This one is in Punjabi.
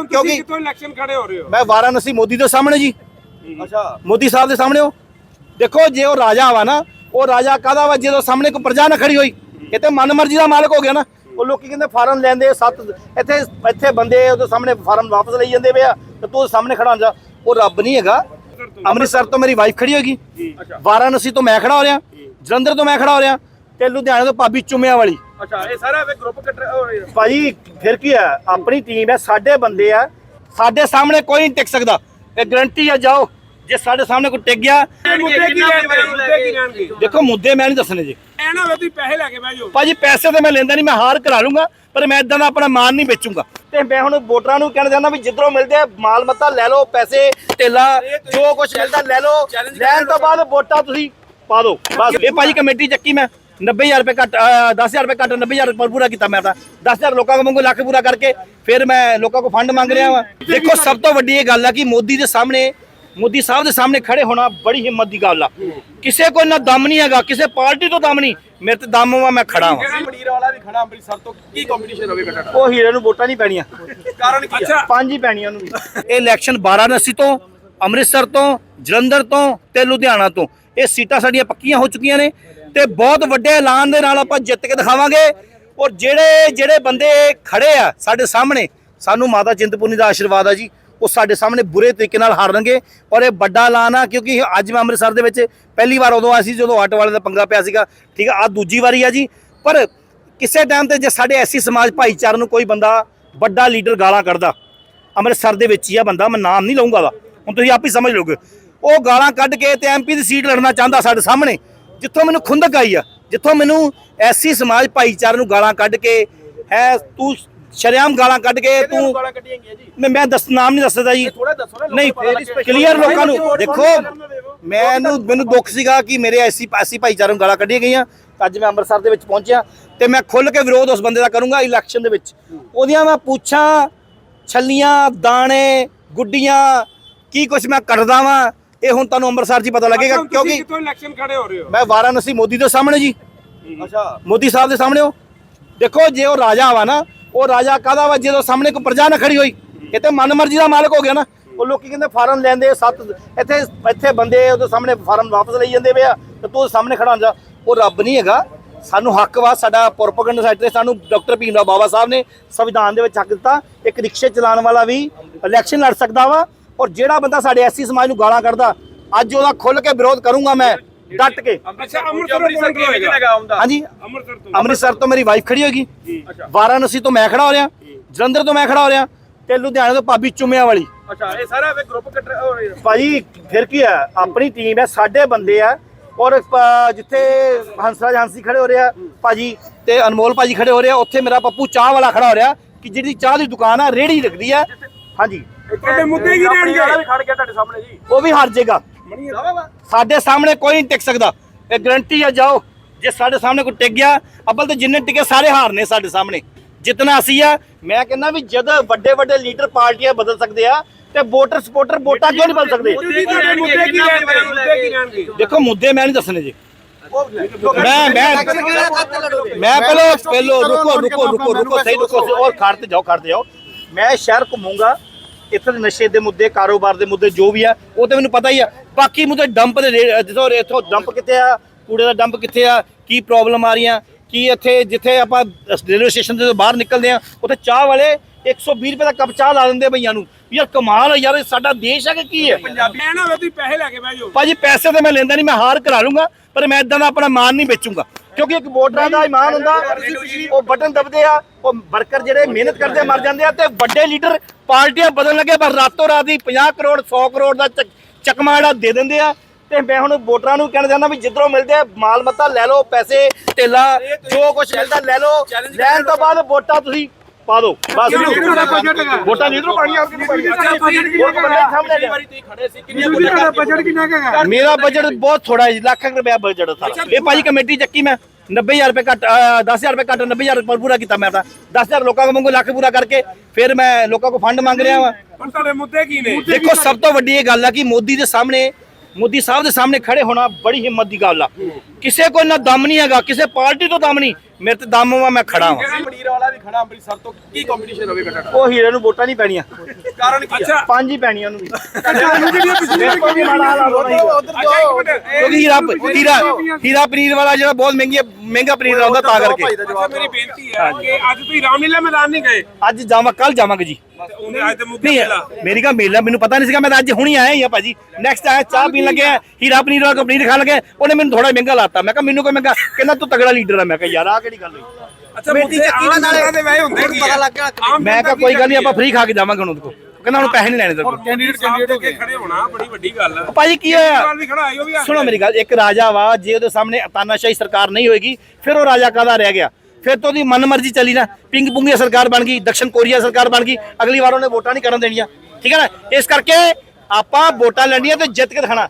ਕਿਉਂਕਿ ਕਿਤੋਂ ਇਲੈਕਸ਼ਨ ਖੜੇ ਹੋ ਰਹੇ ਹੋ? ਮੈਂ ਵਾਰਾਣਸੀ ਮੋਦੀ ਦੇ ਸਾਹਮਣੇ ਜੀ। ਅੱਛਾ। ਮੋਦੀ ਸਾਹਿਬ ਦੇ ਸਾਹਮਣੇ ਹੋ। ਦੇਖੋ ਜੇ ਉਹ ਰਾਜਾ ਵਾ ਨਾ ਉਹ ਰਾਜਾ ਕਾਹਦਾ ਵਾ? ਜਦੋਂ ਸਾਹਮਣੇ ਕੋਈ ਪ੍ਰਜਾ ਨਾ ਖੜੀ ਹੋਈ ਇਹ ਤੇ ਮਨਮਰਜ਼ੀ ਦਾ ਮਾਲਕ ਹੋ ਗਿਆ ਨਾ। ਉਹ ਲੋਕੀ ਕਹਿੰਦੇ ਫਾਰਮ ਲੈਂਦੇ ਸੱਤ ਇੱਥੇ ਇੱਥੇ ਬੰਦੇ ਉਹਦੇ ਸਾਹਮਣੇ ਫਾਰਮ ਵਾਪਸ ਲਈ ਜਾਂਦੇ ਪਏ ਆ ਤੇ ਤੂੰ ਸਾਹਮਣੇ ਖੜਾ ਜਾ। ਉਹ ਰੱਬ ਨਹੀਂ ਹੈਗਾ। ਅੰਮ੍ਰਿਤਸਰ ਤੋਂ। ਮੇਰੀ ਵਾਈਫ ਖੜੀ ਹੋਗੀ ਵਾਰਾਣਸੀ ਤੋਂ ਮੈਂ ਖੜਾ ਹੋ ਰਿਹਾ। ਜਲੰਧਰ ਤੋਂ ਮੈਂ ਖੜਾ ਹੋ ਰਿਹਾ। ਤੇ ਲੁਧਿਆਣੇ ਤੋਂ ਭਾਬੀ ਚੁੰਮਿਆਂ ਵਾਲੀ। ਅੱਛਾ ਇਹ ਸਾਰਾ ਵੇ ਗਰੁੱਪ ਕੱਟ ਭਾਜੀ ਫਿਰ ਕੀ ਆ ਆਪਣੀ ਟੀਮ ਹੈ ਸਾਡੇ ਬੰਦੇ ਆ। ਸਾਡੇ ਸਾਹਮਣੇ ਕੋਈ ਨਹੀਂ ਟਿਕ ਸਕਦਾ। ਇਹ ਗਰੰਟੀ ਆ ਜਾਓ। ਜੇ ਸਾਡੇ ਸਾਹਮਣੇ ਕੋਈ ਟਿਕ ਗਿਆ ਮੁੱਦੇ ਕੀ ਰਹਿਣਗੇ ਮੁੱਦੇ ਕੀ ਰਹਿਣਗੇ ਦੇਖੋ ਮੁੱਦੇ ਮੈਂ ਨਹੀਂ ਦੱਸਣੇ ਜੀ। ਐ ਨਾ ਤੁਸੀਂ ਪੈਸੇ ਲੈ ਕੇ ਬਹਿ ਜਾਓ। ਭਾਜੀ ਪੈਸੇ ਤਾਂ ਮੈਂ ਲੈਂਦਾ ਨਹੀਂ ਮੈਂ ਹਾਰ ਕਰਾ ਲੂੰਗਾ ਪਰ ਮੈਂ ਇਦਾਂ ਦਾ ਆਪਣਾ ਮਾਨ ਨਹੀਂ ਵੇਚੂੰਗਾ। ਤੇ ਮੈਂ ਹੁਣ ਵੋਟਰਾਂ ਨੂੰ ਕਹਿਣਾ ਚਾਹੁੰਦਾ ਵੀ ਜਿੱਧਰੋਂ ਮਿਲਦੇ ਆ ਮਾਲ ਮੱਤਾ ਲੈ ਲਓ ਪੈਸੇ ਢੇਲਾ ਜੋ ਕੁਝ ਮਿਲਦਾ ਲੈ ਲਓ। ਲੈਣ ਤੋਂ ਬਾਅਦ ਵੋਟਾਂ ਤੁਸੀਂ ਪਾ ਦਿਓ ਬਸ। ਇਹ ਭਾਜੀ ਕਮੇਟੀ ਚੱਕੀ ਮੈਂ। 90000 ਰੁਪਏ ਘੱਟ ਅਹ 10000 ਰੁਪਏ ਘੱਟ 90000 ਰੁਪਏ ਪੂਰਾ ਕੀਤਾ ਮੈਂ ਤਾਂ। 10000 ਲੋਕਾਂ ਮੰਗੋ ਲੱਖ ਪੂਰਾ ਕਰਕੇ ਫਿਰ ਮੈਂ ਲੋਕਾਂ ਕੋਲ ਫੰਡ ਮੰਗ ਰਿਹਾ ਵਾਂ। ਦੇਖੋ ਸਭ ਤੋਂ ਵੱਡੀ ਇਹ ਗੱਲ ਆ ਕਿ ਮੋਦੀ ਦੇ ਸਾਹਮਣੇ ਮੋਦੀ ਸਾਹਿਬ ਦੇ ਸਾਹਮਣੇ ਖੜੇ ਹੋਣਾ ਬੜੀ ਹਿੰਮਤ ਦੀ ਗੱਲ ਆ। ਕਿਸੇ ਕੋਲ ਨਾ ਦਮ ਨਹੀਂ ਹੈਗਾ ਕਿਸੇ ਪਾਰਟੀ ਤੋਂ ਦਮ ਨਹੀਂ। ਮੇਰੇ ਤੇ ਦਮ ਵਾ ਮੈਂ ਖੜਾ ਵਾਂ। ਮੰਡੀਰ ਵਾਲਾ ਵੀ ਖੜਾ ਅੰਮ੍ਰਿਤਸਰ ਤੋਂ? ਕੀ ਕੰਪੀਟੀਸ਼ਨ ਹੋਵੇਗਾ ਤੁਹਾਡਾ ਉਹ ਹੀਰੇ ਨੂੰ ਵੋਟਾਂ ਨਹੀਂ ਪੈਣੀਆਂ। ਕਾਰਨ ਕੀ ਹੈ ਪੰਜ ਹੀ ਪੈਣੀਆਂ ਉਹਨੂੰ ਵੀ। ਇਹ ਇਲੈਕਸ਼ਨ ਵਾਰਾਣਸੀ ਤੋਂ ਅੰਮ੍ਰਿਤਸਰ ਤੋਂ ਜਲੰਧਰ ਤੋਂ ਤੇ ਲੁਧਿਆਣਾ ਤੋਂ। ਇਹ ਸੀਟਾਂ ਸਾਡੀਆਂ ਪੱਕੀਆਂ ਹੋ ਚੁੱਕੀਆਂ ਨੇ ਤੇ ਬਹੁਤ ਵੱਡੇ ਐਲਾਨ ਦੇ ਨਾਲ ਆਪਾਂ ਜਿੱਤ ਕੇ ਦਿਖਾਵਾਂਗੇ। ਔਰ ਜਿਹੜੇ ਜਿਹੜੇ ਬੰਦੇ ਖੜੇ ਆ ਸਾਡੇ ਸਾਹਮਣੇ, ਸਾਨੂੰ ਮਾਤਾ ਚਿੰਤਪੁਰਨੀ ਦਾ ਆਸ਼ੀਰਵਾਦ ਆ ਜੀ। ਉਹ ਸਾਡੇ ਸਾਹਮਣੇ ਬੁਰੇ ਤਰੀਕੇ ਨਾਲ ਹਾਰਨਗੇ। ਔਰ ਇਹ ਵੱਡਾ ਐਲਾਨ ਆ, ਕਿਉਂਕਿ ਅੱਜ ਮੈਂ ਅੰਮ੍ਰਿਤਸਰ ਦੇ ਵਿੱਚ ਪਹਿਲੀ ਵਾਰ ਉਦੋਂ ਆਇਆ ਸੀ, ਜਦੋਂ ਆਟੋ ਵਾਲੇ ਦਾ ਪੰਗਾ ਪਿਆ ਸੀਗਾ। ਠੀਕ ਆ ਆ ਦੂਜੀ ਵਾਰੀ ਆ ਜੀ। ਪਰ ਕਿਸੇ ਟਾਈਮ ਤੇ ਜੇ ਸਾਡੇ ਐਸੀ ਸਮਾਜ ਭਾਈਚਾਰੇ ਨੂੰ ਕੋਈ ਬੰਦਾ ਵੱਡਾ ਲੀਡਰ ਗਾਲਾਂ ਕੱਢਦਾ, ਅੰਮ੍ਰਿਤਸਰ ਦੇ ਵਿੱਚ ਹੀ ਆ ਬੰਦਾ, ਮੈਂ ਨਾਮ ਨਹੀਂ ਲਵਾਂਗਾ ਦਾ ਹੁਣ ਤੁਸੀਂ ਆਪ ਹੀ ਸਮਝ ਲਓਗੇ। ਉਹ ਗਾਲਾਂ ਕੱਢ ਕੇ ਤੇ ਐਮਪੀ ਦੀ ਸੀਟ ਲੜਨਾ ਚਾਹੁੰਦਾ ਸਾਡੇ ਸਾਹਮਣੇ। ਜਿੱਥੋਂ ਮੈਨੂੰ ਖੁੰਦਕ ਆਈ ਆ ਜਿੱਥੋਂ ਮੈਨੂੰ ਐਸੀ ਸਮਾਜ ਭਾਈਚਾਰੇ ਨੂੰ ਗਾਲਾਂ ਕੱਢ ਕੇ ਹੈ ਤੂੰ ਸ਼ਰਿਆਮ ਗਾਲਾਂ ਕੱਢ ਕੇ ਤੂੰ ਗਾਲਾਂ ਕੱਢੀਆਂ ਗਈਆਂ ਜੀ? ਮੈਂ ਮੈਂ ਦੱਸ ਨਾਮ ਨਹੀਂ ਦੱਸ ਸਕਦਾ ਜੀ ਥੋੜਾ ਦੱਸੋ ਨਾ ਨਹੀਂ ਕਲੀਅਰ ਲੋਕਾਂ ਨੂੰ। ਦੇਖੋ ਮੈਨੂੰ ਮੈਨੂੰ ਦੁੱਖ ਸੀਗਾ ਕਿ ਮੇਰੇ ਐਸੀ ਐਸੀ ਭਾਈਚਾਰੇ ਨੂੰ ਗਾਲਾਂ ਕੱਢੀਆਂ ਗਈਆਂ। ਅੱਜ ਮੈਂ ਅੰਮ੍ਰਿਤਸਰ ਦੇ ਵਿੱਚ ਪਹੁੰਚਿਆ ਤੇ ਮੈਂ ਖੁੱਲ ਕੇ ਵਿਰੋਧ ਉਸ ਬੰਦੇ ਦਾ ਕਰੂੰਗਾ ਇਲੈਕਸ਼ਨ ਦੇ ਵਿੱਚ। ਉਹਦੀਆਂ ਮੈਂ ਪੁੱਛਾਂ ਛੱਲੀਆਂ ਦਾਣੇ ਗੁੱਡੀਆਂ ਕੀ ਕੁਛ ਮੈਂ ਕੱਢਦਾ ਵਾਂ? ਇਹ ਹੁਣ ਤੁਹਾਨੂੰ ਅੰਮ੍ਰਿਤਸਰ 'ਚ ਹੀ ਪਤਾ ਲੱਗੇਗਾ ਕਿਉਂਕਿ ਕਿਤੋਂ ਇਲੈਕਸ਼ਨ ਖੜੇ ਹੋ ਰਹੇ ਹੋ? ਮੈਂ ਵਾਰਾਣਸੀ ਮੋਦੀ ਦੇ ਸਾਹਮਣੇ ਜੀ। ਅੱਛਾ। ਮੋਦੀ ਸਾਹਿਬ ਦੇ ਸਾਹਮਣੇ ਹੋ। ਦੇਖੋ ਜੇ ਉਹ ਰਾਜਾ ਵਾ ਨਾ ਉਹ ਰਾਜਾ ਕਾਹਦਾ ਵਾ? ਜਦੋਂ ਸਾਹਮਣੇ ਕੋਈ ਪ੍ਰਜਾ ਨਾ ਖੜੀ ਹੋਈ ਇਹ ਤੇ ਮਨਮਰਜ਼ੀ ਦਾ ਮਾਲਕ ਹੋ ਗਿਆ ਨਾ। ਉਹ ਲੋਕੀ ਕਹਿੰਦੇ ਫਾਰਮ ਲੈਂਦੇ ਸੱਤ ਇੱਥੇ ਇੱਥੇ ਬੰਦੇ ਉਹਦੇ ਸਾਹਮਣੇ ਫਾਰਮ ਵਾਪਸ ਲਈ ਜਾਂਦੇ ਪਏ ਆ ਤੇ ਤੂੰ ਸਾਹਮਣੇ ਖੜਾ ਹੋ ਜਾ ਉਹ ਰੱਬ ਨਹੀਂ ਹੈਗਾ। ਸਾਨੂੰ ਹੱਕ ਵਾ ਸਾਡਾ ਪ੍ਰੋਪਗੈਂਡਾ ਸਾਈਡ ਤੇ ਸਾਨੂੰ ਡਾਕਟਰ ਭੀਮ ਰਾਓ ਬਾਬਾ ਸਾਹਿਬ ਨੇ ਸੰਵਿਧਾਨ ਦੇ ਵਿੱਚ ਹੱਕ ਦਿੱਤਾ। ਇੱਕ ਰਿਕਸ਼ੇ ਚਲਾਉਣ ਵਾਲਾ ਵੀ ਇਲੈਕਸ਼ਨ ਲੜ ਸਕਦਾ ਵਾ। ਔਰ ਜਿਹੜਾ ਬੰਦਾ ਸਾਡੇ ਐਸੀ ਸਮਾਜ ਨੂੰ ਗਾਲਾਂ ਕੱਢਦਾ ਅੱਜ ਉਹਦਾ ਖੁੱਲ ਕੇ ਵਿਰੋਧ ਕਰੂੰਗਾ ਮੈਂ ਡਟ ਕੇ। ਅੱਛਾ ਅੰਮ੍ਰਿਤਸਰ ਤੋਂ ਕਿਵੇਂ ਲਗਾ ਆਉਂਦਾ ਹਾਂਜੀ ਅੰਮ੍ਰਿਤਸਰ ਤੋਂ। ਅੰਮ੍ਰਿਤਸਰ ਤੋਂ ਮੇਰੀ ਵਾਈਫ ਖੜੀ ਹੋਗੀ ਵਾਰਾਣਸੀ ਤੋਂ ਮੈਂ ਖੜਾ ਹੋ ਰਿਹਾ ਜਲੰਧਰ ਤੋਂ ਮੈਂ ਖੜਾ ਹੋ ਰਿਹਾ ਤੇ ਲੁਧਿਆਣੇ ਤੋਂ ਭਾਬੀ ਚੁੰਮਿਆਂ ਵਾਲੀ ਅੱਛਾ ਇਹ ਸਾਰਾ ਵੇ ਗਰੁੱਪ ਕੱਟ ਭਾਜੀ ਫਿਰ ਕੀ ਆ ਆਪਣੀ ਟੀਮ ਹੈ ਸਾਡੇ ਬੰਦੇ ਆ। ਔਰ ਜਿੱਥੇ ਹੰਸਰਾਜ ਹਾਂਸੀ ਖੜੇ ਹੋ ਰਿਹਾ ਭਾਜੀ ਤੇ ਅਨਮੋਲ ਭਾਜੀ ਖੜੇ ਹੋ ਰਿਹਾ ਉੱਥੇ ਮੇਰਾ ਪੱਪੂ ਚਾਹ ਵਾਲਾ ਖੜਾ ਹੋ ਰਿਹਾ ਕਿ ਜਿਹੜੀ ਚਾਹ ਦੀ ਦੁਕਾਨ ਆ ਰੇੜੀ ਲੱਗਦੀ ਆ। ਹਾਂਜੀ। ਤੁਹਾਡੇ ਮੁੱਦੇ ਕੀ ਰਹਿਣਗੇ? ਵੀ ਖੜ ਗਿਆ ਤੁਹਾਡੇ ਸਾਹਮਣੇ ਜੀ। ਉਹ ਵੀ ਹਾਰ ਜਾਏਗਾ ਸਾਡੇ ਸਾਹਮਣੇ ਕੋਈ ਨਹੀਂ ਟਿਕ ਸਕਦਾ। ਇਹ ਗਰੰਟੀ ਆ ਜਾਓ। ਜੇ ਸਾਡੇ ਸਾਹਮਣੇ ਕੋਈ ਟਿਕ ਗਿਆ ਅੱਬਲ ਤੇ ਜਿੰਨੇ ਟਿਕੇ ਸਾਰੇ ਹਾਰਨੇ ਸਾਡੇ ਸਾਹਮਣੇ। ਜਿਤਨਾ ਅਸੀਂ ਆ। ਮੈਂ ਕਹਿੰਦਾ ਵੀ ਜਦ ਵੱਡੇ ਵੱਡੇ ਲੀਡਰ ਪਾਰਟੀਆਂ ਬਦਲ ਸਕਦੇ ਆ ਤੇ ਵੋਟਰ ਸਪੋਰਟਰ ਵੋਟਾਂ ਕਿਉਂ ਨਹੀਂ ਬਦਲ ਸਕਦੇ? ਦੇਖੋ ਮੁੱਦੇ ਮੈਂ ਨਹੀਂ ਦੱਸਣੇ ਜੀ। ਮੈਂ ਮੈਂ ਮੈਂ ਪਹਿਲਾਂ ਪਹਿਲੋ ਰੁਕੋ ਰੁਕੋ ਰੁਕੋ ਰੁਕੋ ਸਹੀ ਰੁਕੋ ਔਰ ਖੜਤੇ ਜਾਓ ਖੜਤੇ ਜਾਓ। ਮੈਂ ਸ਼ਹਿਰ ਘੁੰਮੂੰਗਾ। ਇੱਥੇ ਦੇ ਨਸ਼ੇ ਦੇ ਮੁੱਦੇ ਕਾਰੋਬਾਰ ਦੇ ਮੁੱਦੇ ਜੋ ਵੀ ਆ ਉਹ ਤੇ ਮੈਨੂੰ ਪਤਾ ਹੀ ਆ। ਬਾਕੀ ਮੁੱਦੇ ਡੰਪ ਦੇ ਜਿੱਥੋਂ ਇੱਥੋਂ ਡੰਪ ਕਿੱਥੇ ਆ ਕੂੜੇ ਦਾ ਡੰਪ ਕਿੱਥੇ ਆ ਕੀ ਪ੍ਰੋਬਲਮ ਆ ਰਹੀਆਂ ਕੀ ਇੱਥੇ ਜਿੱਥੇ ਆਪਾਂ ਰੇਲਵੇ ਸਟੇਸ਼ਨ ਦੇ ਬਾਹਰ ਨਿਕਲਦੇ ਆ ਉੱਥੇ ਚਾਹ ਵਾਲੇ 120 ਰੁਪਏ ਦਾ ਕੱਪ ਚਾਹ ਲਾ ਦਿੰਦੇ ਭਈਆਂ ਨੂੰ। ਯਾਰ ਕਮਾਲ ਹੈ ਯਾਰ ਸਾਡਾ ਦੇਸ਼ ਹੈ ਕਿ ਕੀ ਹੈ? ਪੰਜਾਬੀ ਐ ਨਾ ਵੇ ਤੁਸੀਂ ਪੈਸੇ ਲੈ ਕੇ ਬਹਿ ਜਾਓ। ਭਾਜੀ ਪੈਸੇ ਤਾਂ ਮੈਂ ਲੈਂਦਾ ਨਹੀਂ ਮੈਂ ਹਾਰ ਕਰਾ ਲੂੰਗਾ ਪਰ ਮੈਂ ਇਦਾਂ ਦਾ ਆਪਣਾ ਮਾਨ ਨਹੀਂ ਵੇਚੂੰਗਾ। ਕਿਉਂਕਿ ਇੱਕ ਵੋਟਰਾਂ ਦਾ ਇਮਾਨ ਹੁੰਦਾ ਉਹ ਬਟਨ ਦਬਦੇ ਆ ਉਹ ਵਰਕਰ ਜਿਹੜੇ ਮਿਹਨਤ ਕਰਦੇ ਮਰ ਜਾਂਦੇ ਆ ਤੇ ਵੱਡੇ ਲੀਡਰ ਪਾਰਟੀਆਂ ਬਦਲਣ ਲੱਗੇ ਪਰ ਰਾਤੋਂ ਰਾਤ ਹੀ 50 ਕਰੋੜ 100 ਕਰੋੜ ਦਾ ਚੱਕ- ਚਕਮਾ ਜਿਹੜਾ ਦੇ ਦਿੰਦੇ ਆ। ਤੇ ਮੈਂ ਹੁਣ ਵੋਟਰਾਂ ਨੂੰ ਕਹਿਣਾ ਚਾਹੁੰਦਾ ਵੀ ਜਿੱਧਰੋਂ ਮਿਲਦੇ ਆ ਮਾਲ ਮੱਤਾ ਲੈ ਲਓ ਪੈਸੇ ਢੇਲਾ ਜੋ ਕੁਝ ਮਿਲਦਾ ਲੈ ਲਓ। ਲੈਣ ਤੋਂ ਬਾਅਦ ਵੋਟਾਂ ਤੁਸੀਂ ਪਾ ਦਿਓ। ਬਸ। ਵੋਟਾਂ ਬਜਟ ਕਿੰਨਾ ਕੁ ਹੈਗਾ? ਮੇਰਾ ਬਜਟ ਬਹੁਤ ਥੋੜਾ ਹੈ ਲੱਖ ਰੁਪਇਆ ਬਜਟ था ਇਹ ਭਾਜੀ ਕਮੇਟੀ ਚੱਕੀ ਮੈਂ। 90000 ਰੁਪਏ ਘੱਟ ਅਹ 10000 ਰੁਪਏ ਘੱਟ 90000 ਰੁਪਏ ਪੂਰਾ ਕੀਤਾ ਮੈਂ ਤਾਂ। 10000 ਲੋਕਾਂ ਕੋਲ ਮੰਗੋ ਲੱਖ ਪੂਰਾ ਕਰਕੇ ਫਿਰ ਮੈਂ ਲੋਕਾਂ ਕੋਲ ਫੰਡ ਮੰਗ ਰਿਹਾ ਵਾਂ। ਹੁਣ ਤੁਹਾਡੇ ਮੁੱਦੇ ਕੀ ਨੇ? ਦੇਖੋ ਸਭ ਤੋਂ ਵੱਡੀ ਇਹ ਗੱਲ ਆ ਕਿ ਮੋਦੀ ਦੇ ਸਾਹਮਣੇ ਮੋਦੀ ਸਾਹਿਬ ਦੇ ਸਾਹਮਣੇ ਖੜੇ ਹੋਣਾ ਬੜੀ ਹਿੰਮਤ ਦੀ ਗੱਲ ਆ। ਕਿਸੇ ਕੋਲ ਨਾ ਦਮ ਨਹੀਂ ਹੈਗਾ ਕਿਸੇ ਪਾਰਟੀ ਤੋਂ ਦਮ ਨਹੀਂ। ਮੇਰੇ ਤੇ ਦਮ ਵਾ ਮੈਂ ਖੜਾ ਵਾਂ ਪਨੀਰ ਵਾਲਾ ਵੀ ਖੜਾ ਅੰਮ੍ਰਿਤਸਰ ਤੋਂ ਕੀ ਕੰਪੀਟੀਸ਼ਨ ਹੋਵੇਗਾ ਤੁਹਾਡਾ ਉਹ ਹੀਰੇ ਨੂੰ ਵੋਟਾਂ ਨਹੀਂ ਪੈਣੀਆਂ। ਕਾਰਨ ਕੀ ਅੱਛਾ। ਪੰਜ ਹੀ ਪੈਣੀਆਂ ਉਹਨੂੰ ਵੀ। ਅੱਛਾ ਜਿਹੜੀਆਂ ਪਿਛਲੀਆਂ ਵੀ ਮਾੜਾ ਹਾਲ ਹੀ ਆ। ਕਿਉਂਕਿ ਹੀਰਾ ਹੀਰਾ ਹੀਰਾ ਪਨੀਰ ਵਾਲਾ ਜਿਹੜਾ ਬਹੁਤ ਮਹਿੰਗੀ ਮਹਿੰਗਾ ਪਨੀਰ ਆਉਂਦਾ ਤਾਂ ਕਰਕੇ। ਅੱਛਾ ਮੇਰੀ ਬੇਨਤੀ ਹੈ ਕਿ ਅੱਜ ਤੁਸੀਂ ਰਾਮਲੀਲਾ ਮੈਦਾਨ ਨਹੀਂ ਗਏ? ਅੱਜ ਜਾਵਾਂ ਕੱਲ ਜਾਵਾਂਗੇ ਜੀ। ਤੇ ਉਹਨੇ ਅੱਜ ਤੇ ਮੁੱਦੇ ਨਹੀਂ ਮੇਰੀ ਕਾ ਮੇਲਾ ਮੈਨੂੰ ਪਤਾ ਨਹੀਂ ਸੀਗਾ ਮੈਂ ਤਾਂ ਅੱਜ ਹੁਣੀ ਆਇਆ ਹੀ ਆ ਭਾਜੀ। ਨੈਕਸਟ ਆਇਆ ਚਾਹ ਪੀਣ ਲੱਗਿਆ ਹੀਰਾ ਪਨੀਰ ਵਾਲਾ ਪਨੀਰ ਖਾਣ ਲੱਗੇ ਉਹਨੇ ਮੈਨੂੰ ਥੋੜਾ ਮਹਿੰਗਾ ਲਾਤਾ। ਮੈਂ ਕਿਹਾ ਮੈਨੂੰ ਕੋਈ ਮਹਿੰਗਾ? ਕਹਿੰਦਾ ਤੂੰ ਤਗੜਾ ਲੀਡਰ ਆ। ਮੈਂ ਕਿਹਾ ਯਾਰ ਆ ਕਿਹੜੀ ਗੱਲ ਹੋਈ? ਅੱਛਾ ਮੁੱਦੇ ਆਮ ਜਨਤਾ ਦੇ ਵੈਸੇ ਹੁੰਦੇ ਕੀ ਪਤਾ ਲੱਗ ਗਿਆ ਮੈਂ ਕਿਹਾ ਕੋਈ ਗੱਲ ਨਹੀਂ ਆਪਾਂ ਫ੍ਰੀ ਖਾ ਕੇ ਜਾਵਾਂਗੇ ਹੁਣ ਉਹਦੇ ਕੋਲ ਕਹਿੰਦਾ ਹੁਣ ਪੈਸੇ ਨਹੀਂ ਲੈਣੇ ਤੇਰੇ ਕੋਲ। ਕੈਂਡੀਡੇਟ ਕੈਂਡੀਡੇਟ ਹੋ ਕੇ ਖੜੇ ਹੋਣਾ ਬੜੀ ਵੱਡੀ ਗੱਲ ਹੈ ਭਾਜੀ ਕੀ ਹੋਇਆ? ਨਾਲ ਵੀ ਖੜਾ ਆਇਓ ਵੀ ਆ ਸੁਣੋ ਮੇਰੀ ਗੱਲ ਇੱਕ ਰਾਜਾ ਵਾ ਜੇ ਉਹਦੇ ਸਾਹਮਣੇ ਤਾਨਾਸ਼ਾਹੀ ਸਰਕਾਰ ਨਹੀਂ ਹੋਏਗੀ ਫਿਰ ਉਹ ਰਾਜਾ ਕਾਹਦਾ ਰਹਿ ਗਿਆ? ਫਿਰ ਤਾਂ ਉਹਦੀ ਮਨਮਰਜ਼ੀ ਚੱਲੀ ਨਾ। ਪਿੰਗ ਪੁੰਗੀਆ ਸਰਕਾਰ ਬਣ ਗਈ ਦਕਸ਼ਨ ਕੋਰੀਆ ਸਰਕਾਰ ਬਣ ਗਈ ਅਗਲੀ ਵਾਰ ਉਹਨੇ ਵੋਟਾਂ ਨਹੀਂ ਕਰਨ ਦੇਣੀਆਂ। ਠੀਕ ਹੈ ਨਾ? ਇਸ ਕਰਕੇ ਆਪਾਂ ਵੋਟਾਂ ਲੈਣੀਆਂ ਤੇ ਜਿੱਤ ਕੇ ਦਿਖਾਣਾ